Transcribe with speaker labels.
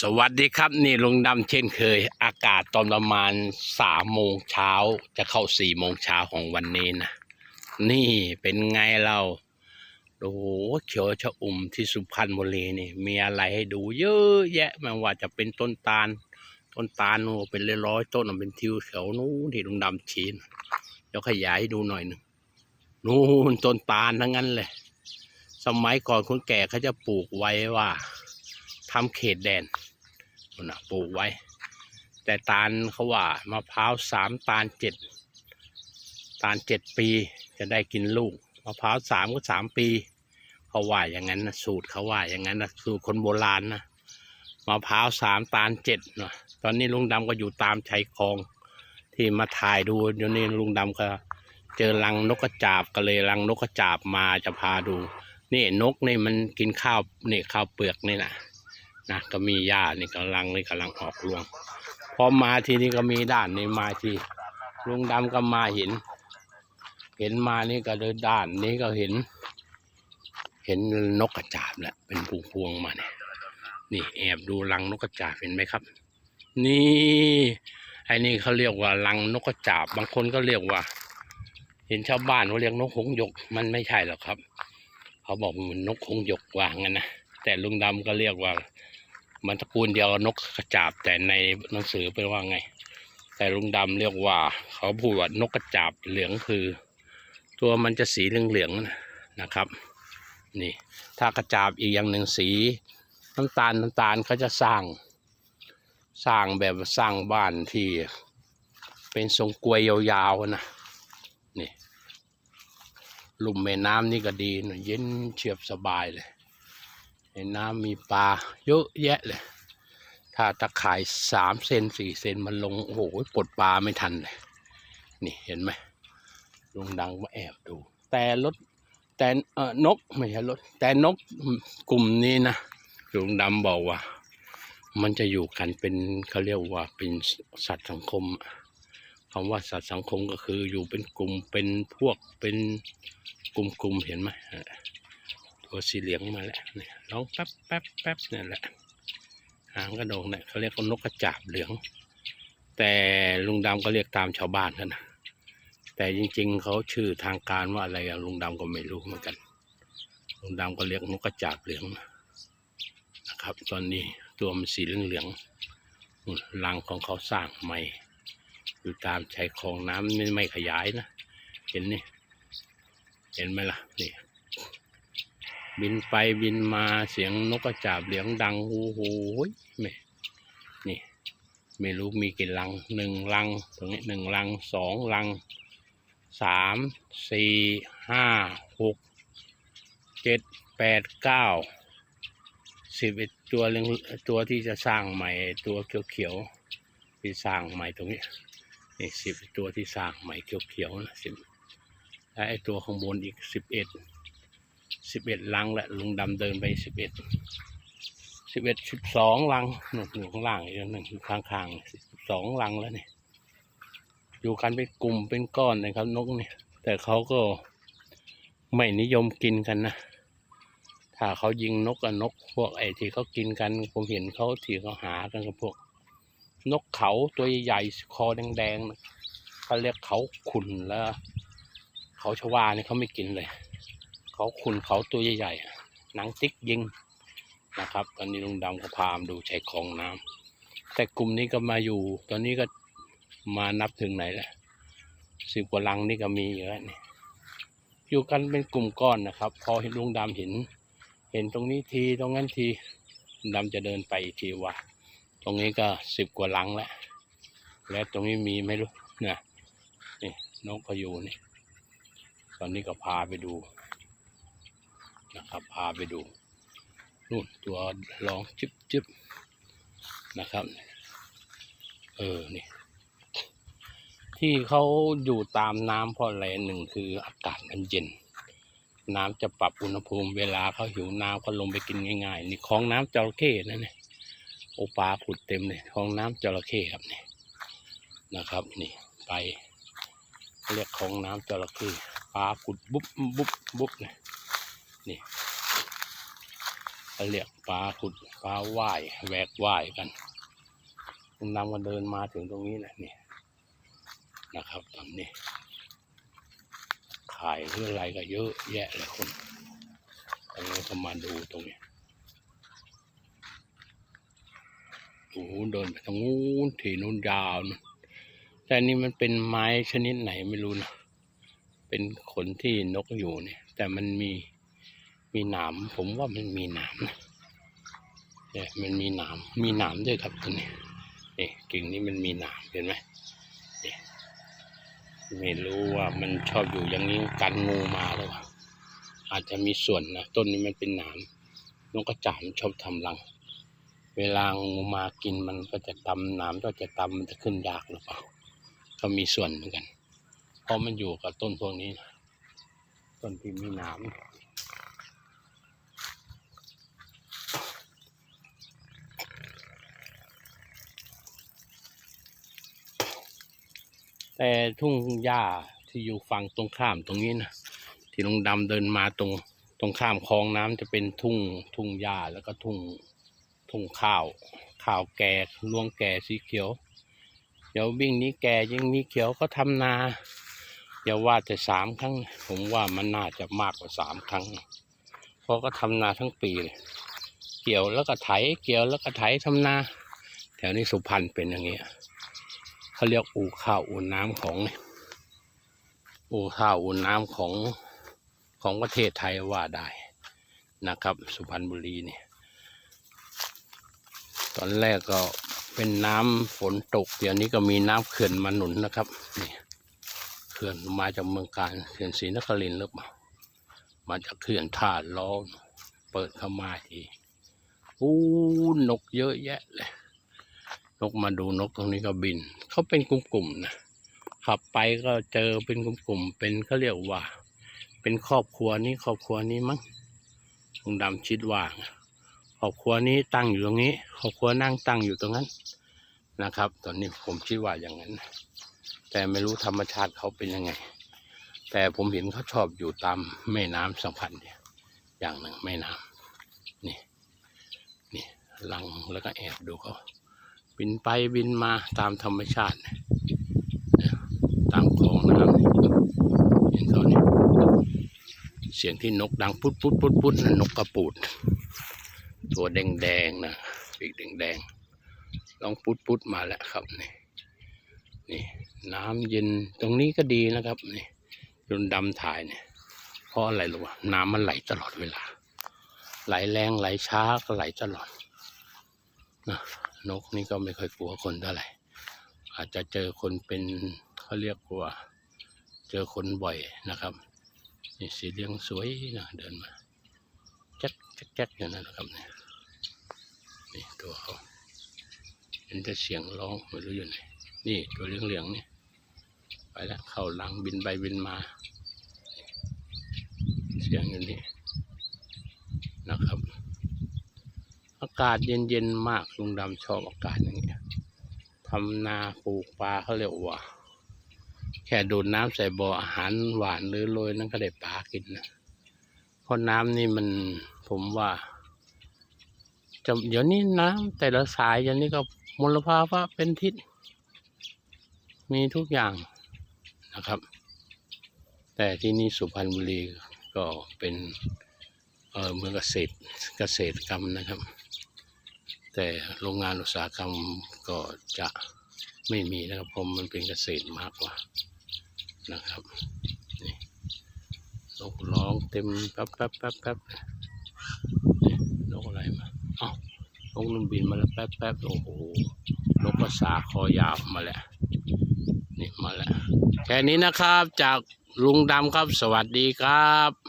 Speaker 1: สวัสดีครับนี่ลุงดำเช่นเคย อากาศตอนประมาณสามโมงเช้าจะเข้าสี่โมงเช้าของวันนี้นะ นี่เป็นไงเราโอ้โหเขียวชะอุ่มที่สุพรรณบุรีนี่ มีอะไรให้ดูเยอะแยะไมันว่าจะเป็นต้นตาล ต้นตาลโอ้เป็นร้อยต้นเป็นทิวแถวนู้นที่ลุงดำชี้นะเดี๋ยวขยายให้ดูหน่อยหนึ่งนู่นต้นตาลทั้งนั้นเลยสมัยก่อนคนแก่เขาจะปลูกไว้ว่า ทำเขตแดนนะปลูกไว้ แต่ตาลเขาว่ามะพร้าวสามตาลเจ็ดตาลเจ็ดปีจะได้กินลูกมะพร้าวสามก็สามปีเขาว่าอย่างนั้นนะสูตรเขาว่าอย่างนั้นนะสูตรคนโบราณนะมะพร้าวสามตาลเจ็ดนะตอนนี้ลุงดำก็อยู่ตามชายคลองที่มาถ่ายดูเดี๋ยวนี้ลุงดำก็ เจอรังนกกระจาบก็เลยรังนกกระจาบมาจะพาดู นี่นกนี่มันกินข้าวนี่ข้าวเปลือกนี่นะ นะก็มีหญ้านี่กำลังนี่กำลังออกรวง พอมาทีนี้ก็มีด้านนี้มาทีลุงดำก็มาเห็น เห็นมานี่ก็เลยด้านนี้ก็เห็น เห็นนกกระจาบแหละเป็นพวงมาเนี่ยนี่แอบดูรังนกกระจาบเห็นไหมครับ นี่ไอ้นี่เขาเรียกว่ารังนกกระจาบบางคนก็เรียกว่า เห็นชาวบ้านเขาเรียกนกหงยกมันไม่ใช่หรอกครับ เขาบอกมันนกหงยกว่างั้นนะ แต่ลุงดำก็เรียกว่า มันตระกูลเดียวนกกระจาบ แต่ในหนังสือเป็นว่าไง แต่ลุงดำเรียกว่า เขาพูดว่านกกระจาบเหลืองคือ ตัวมันจะสีเหลืองๆนะครับ นี่ถ้ากระจาบอีกอย่างหนึ่งสีน้ำตาลน้ำตาลเขาจะสร้าง สร้างแบบสร้างบ้านที่เป็นทรงกลวยยาวๆนะนี่ลุ่มแม่น้ำนี่ก็ดีนะเย็นเฉียบสบายเลย ในน้ำมีปลาเยอะแยะเลย ถ้าตะข่ายสามเซนสี่เซนมันลง โอ้โหปลดปลาไม่ทันเลย นี่เห็นไหมลุงดังมาแอบดู แต่รถแต่เออนกไม่ใช่รถแต่นกกลุ่มนี้นะลุงดำบอกว่า มันจะอยู่กันเป็นเขาเรียกว่าเป็นสัตว์สังคมคำว่าสัตว์สังคมก็คืออยู่เป็นกลุ่มเป็นพวกเป็นกลุ่มๆเห็นไหม ตัวสีเหลืองมาแล้วนี่ร้องแป๊บแป๊บแป๊บนี่นแหละหางกระโดงเนี่ยเขาเรียกว่านกกระจาบเหลือง แต่ลุงดำก็เรียกตามชาวบ้านกันนะแต่จริง ๆเขาชื่อทางการว่าอะไรอะลุงดำก็ไม่รู้เหมือนกัน ลุงดำก็เรียกนกกระจาบเหลืองนะครับตอนนี้ตัวมันสีเหลืองๆรังของเขาสร้างใหม่ อยู่ตามชายคลองน้ำไม่ไม่ขยายนะ เห็นนี่ เห็นไหมล่ะนี่ บินไปบินมาเสียงนกกระจาบเหลียงดังโอ้โหไม่นี่ ไม่รู้มีกี่ลังหนึ่งลัง ตรงนี้หนึ่งลังสองลังสามสี่ห้าหกเจ็ดแปดเก้าสิบเอ็ดตัวเรื่องตัวที่จะสร้างใหม่ตัวเขียวๆที่สร้างใหม่ตรงนี้นี่สิบตัวที่สร้างใหม่เขียวๆนะสิบและไอตัวข้างบนอีกสิบเอ็ด สิบเอ็ดลังแหละลุงดำเดินไปสิบเอ็ดสิบเอ็ดสิบสองลังหนุอยู่ข้างล่างอีกอันหนึ่งอยู่ข้างๆสิบสองลังแล้วเนี่ยอยู่กันเป็นกลุ่มเป็นก้อนนะครับ นกเนี่ย แต่เขาก็ไม่นิยมกินกันนะถ้าเขายิงนกกับนก พวกไอ้ที่เขากินกันผมเห็นเขาที่เขาหากันกับพวก นกเขาตัวใหญ่คอแดงๆนะเขาเรียกเขาขุนแล้ว เขาชวาเนี่ยเขาไม่กินเลย เขาขุนเขาตัวใหญ่ๆหนังติ๊กยิงนะครับ ตอนนี้ลุงดำก็พามดูชายคลองน้ำแต่กลุ่มนี้ก็มาอยู่ ตอนนี้ก็มานับถึงไหนแล้วสิบกว่าลังนี่ก็มีอยู่แล้วนี่อยู่กันเป็นกลุ่มก้อนนะครับ พอเห็นลุงดำเห็น เห็นตรงนี้ทีตรงนั้นทีดำจะเดินไปอีกทีว่าตรงนี้ก็สิบกว่าลังแล้วและตรงนี้มีไม่รู้เนี่ยนี่นกก็อยู่นี่ตอนนี้ก็พาไปดู นะครับ พาไปดูนู่นตัวร้องจิบจิบนะครับ เออ นี่ ที่เขาอยู่ตามน้ำเพราะอะไรหนึ่งคืออากาศมันเย็น น้ำจะปรับอุณหภูมิเวลาเขาหิวน้ำก็ลงไปกินง่ายๆ นี่คลองน้ำจระเข้นั่นเนี่ยโอปลาผุดเต็มเลยท้องน้ำจระเข้ครับนี่นะครับ นี่ไปเรียกของน้ำจระเข้ปลาผุดบุ๊บบุ๊บบุ๊บเนี่ย นี่เขาเรียกปลาขุดปลาว่ายแหวกว่ายกันลุงดำก็เดินมาถึงตรงนี้แหละนี่นะครับตอนนี้ขายหรืออะไรก็เยอะแยะเลยคนตรงนี้ก็มาดูตรงนี้โอ้โหเดินไปทางนู้นทีนู้นยาวนะแต่นี่มันเป็นไม้ชนิดไหนไม่รู้นะเป็นขนที่นกอยู่เนี่ย แต่มันมี มีหนามผมว่ามันมีหนามนะเนี่ยมันมีหนามมีหนามด้วยครับตัวนี้นี่กิ่งนี้มันมีหนามเห็นไหมไม่รู้ว่ามันชอบอยู่อย่างนี้กันงูมาหรือเปล่าอาจจะมีส่วนนะต้นนี้มันเป็นหนามนกกระจาบมันชอบทำรัง เวลางูมากินมันก็จะตำหนามก็จะตำมันจะขึ้นยากหรือเปล่าก็มีส่วนเหมือนกัน เพราะมันอยู่กับต้นพวกนี้นะต้นที่มีหนาม แต่ทุ่งหญ้าที่อยู่ฝั่งตรงข้ามตรงนี้นะที่ลุงดำเดินมาตรงตรงข้ามคลองน้ำจะเป็นทุ่งทุ่งหญ้าแล้วก็ทุ่งทุ่งข้าว ข้าวแก่รวงแก่สีเขียว เดี๋ยววิ่งนี้แก่ยังมีเขียวก็ทำนาอย่าว่าแต่สามครั้ง ผมว่ามันน่าจะมากกว่าสามครั้ง เพราะก็ทำนาทั้งปีเลยเกี่ยวแล้วก็ไถ เกี่ยวแล้วก็ไถทำนา แถวนี้สุพรรณเป็นอย่างเงี้ย เขาเรียกอู่ข้าวอู่น้ำของ อู่ข้าวอู่น้ำของของประเทศไทยว่าได้นะครับ สุพรรณบุรีเนี่ย ตอนแรกก็เป็นน้ำฝนตก เดี๋ยวนี้ก็มีน้ำเขื่อนมาหนุนนะครับนี่เขื่อนมาจากเมืองการเขื่อนศรีนครินทร์หรือเปล่ามาจากเขื่อนท่าล้อเปิดเข้ามาทีอู้นกเยอะแยะเลย นกมาดูนกตรงนี้ก็บิน เขาเป็นกลุ่มๆนะขับไปก็เจอเป็นกลุ่มๆเป็นเขาเรียกว่า เป็นครอบครัวนี้ครอบครัวนี้มั้งลุงดำคิดว่างครอบครัวนี้ตั้งอยู่ตรงนี้ครอบครัวนั่งตั้งอยู่ตรงนั้นนะครับ ตอนนี้ผมคิดว่าอย่างนั้น แต่ไม่รู้ธรรมชาติเขาเป็นยังไง แต่ผมเห็นเขาชอบอยู่ตามแม่น้ำสัมพันธ์เนี่ยอย่างหนึ่งแม่น้ำนี่นี่ลังแล้วก็แอบดูเขา บินไปบินมาตามธรรมชาติ ตามคลองน้ำเนี่ยเห็นเขาเนี่เสียงที่นกดังพุดพุดพุดพุดนั่นกกระปูด ตัวแดงแดงนะปีกแดงแดงลองพุดพุดมาแล้วครับนี่นี่น้ำเย็นตรงนี้ก็ดีนะครับนี่จนดำถ่ายเนี่ยเพราะอะไรรู้ป่ะน้ำมันไหลตลอดเวลา ไหลแรงไหลช้าก็ไหลตลอดนะ นกนี่ก็ไม่เคยกลัวคนเท่าไหร่ อาจจะเจอคนเป็นเขาเรียกว่าเจอคนบ่อยนะครับนี่สีเหลืองสวยนะเดินมาแจ๊กแจ๊กแจ๊กอย่างนั้นนะครับเนี่ยนี่ตัวเขาเห็นแต่เสียงร้องไม่รู้อยู่ไหนนี่ตัวเหลืองๆนี่ไปแล้วเข้าหลังบินไปบินมา เสียงอยู่นี่นะครับ อากาศเย็นๆมากลุงดำชอบอากาศอย่างเงี้ยทำนาปลูกปลาเขาเรียกว่า แค่ดูดน้ำใส่บ่ออาหารหวานหรือโรยนั่นก็ได้ปลากินนะเพราะน้ำนี่มันผมว่าจะเดี๋ยวนี้น้ำแต่ละสายอย่างนี้ก็มลภาวะเป็นพิษมีทุกอย่างนะครับ แต่ที่นี่สุพรรณบุรีก็เป็นเอ่อเมืองเกษตรเกษตรกรรมนะครับ แต่โรงงานอุตสาหกรรมก็จะไม่มีนะครับเพราะมันเป็นเกษตรมากกว่านะครับนี่นกร้องเต็มแป๊บแป๊บแป๊บแป๊บนี่นกอะไรมาเอ้านกนุ่นบินมาแล้วแป๊บแป๊บโอ้โหนกภาษาคอยาวมาแล้วนี่มาแล้วแค่นี้นะครับจากลุงดำครับสวัสดีครับ